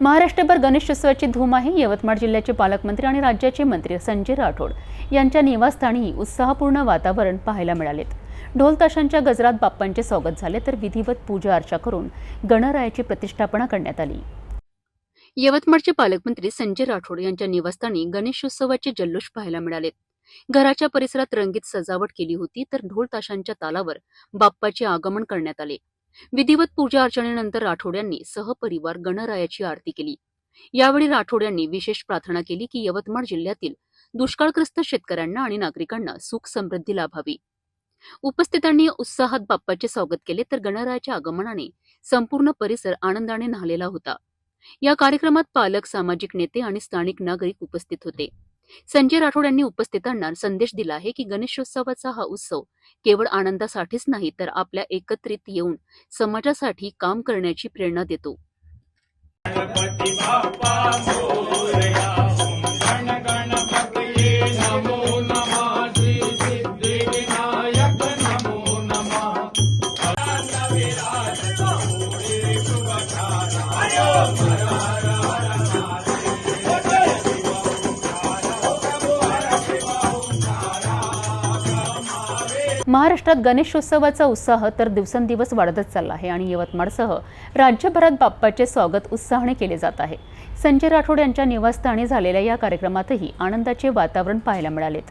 महाराष्ट्रभर गणेशोत्सवाची धूम आहे यवतमाळ जिल्ह्याचे पालकमंत्री आणि राज्याचे मंत्री संजय राठोड यांच्या निवासस्थानी उत्साहपूर्ण वातावरण पाहायला मिळालेत. ढोल ताशांच्या गजरात बाप्पांचे स्वागत झाले तर विधिवत पूजा अर्चा करून गणरायाची प्रतिष्ठापना करण्यात आली. यवतमाळचे पालकमंत्री संजय राठोड यांच्या निवासस्थानी गणेशोत्सवाचे जल्लोष पाहायला मिळालेत. घराच्या परिसरात रंगीत सजावट केली होती तर ढोल ताशांच्या तालावर बाप्पाचे आगमन करण्यात आले. विधिवत पूजा अर्चनेनंतर राठोड यांनी सहपरिवार गणरायाची आरती केली. यावेळी राठोड यांनी विशेष प्रार्थना केली की यवतमाळ जिल्ह्यातील दुष्काळग्रस्त शेतकऱ्यांना आणि नागरिकांना सुख समृद्धी लाभावी. उपस्थितांनी उत्साहात बाप्पाचे स्वागत केले तर गणरायाच्या आगमनाने संपूर्ण परिसर आनंदाने न्हालेला होता. या कार्यक्रमात पालक सामाजिक नेते आणि स्थानिक नागरिक उपस्थित होते. संजय राठोड यांनी उपस्थितांना संदेश दिला आहे की गणेशोत्सवाचा हा उत्सव केवळ आनंदासाठीच नाही तर आपल्या एकत्रित येऊन समाजासाठी काम करण्याची प्रेरणा देतो. गणपती महाराष्ट्रात गणेशोत्सवाचा उत्साह तर दिवसेंदिवस वाढतच चालला आहे आणि यवतमाळसह राज्यभरात बाप्पाचे स्वागत उत्साहाने केले जात आहे. संजय राठोड यांच्या निवासस्थानी झालेल्या या कार्यक्रमातही आनंदाचे वातावरण पाहायला मिळालेत.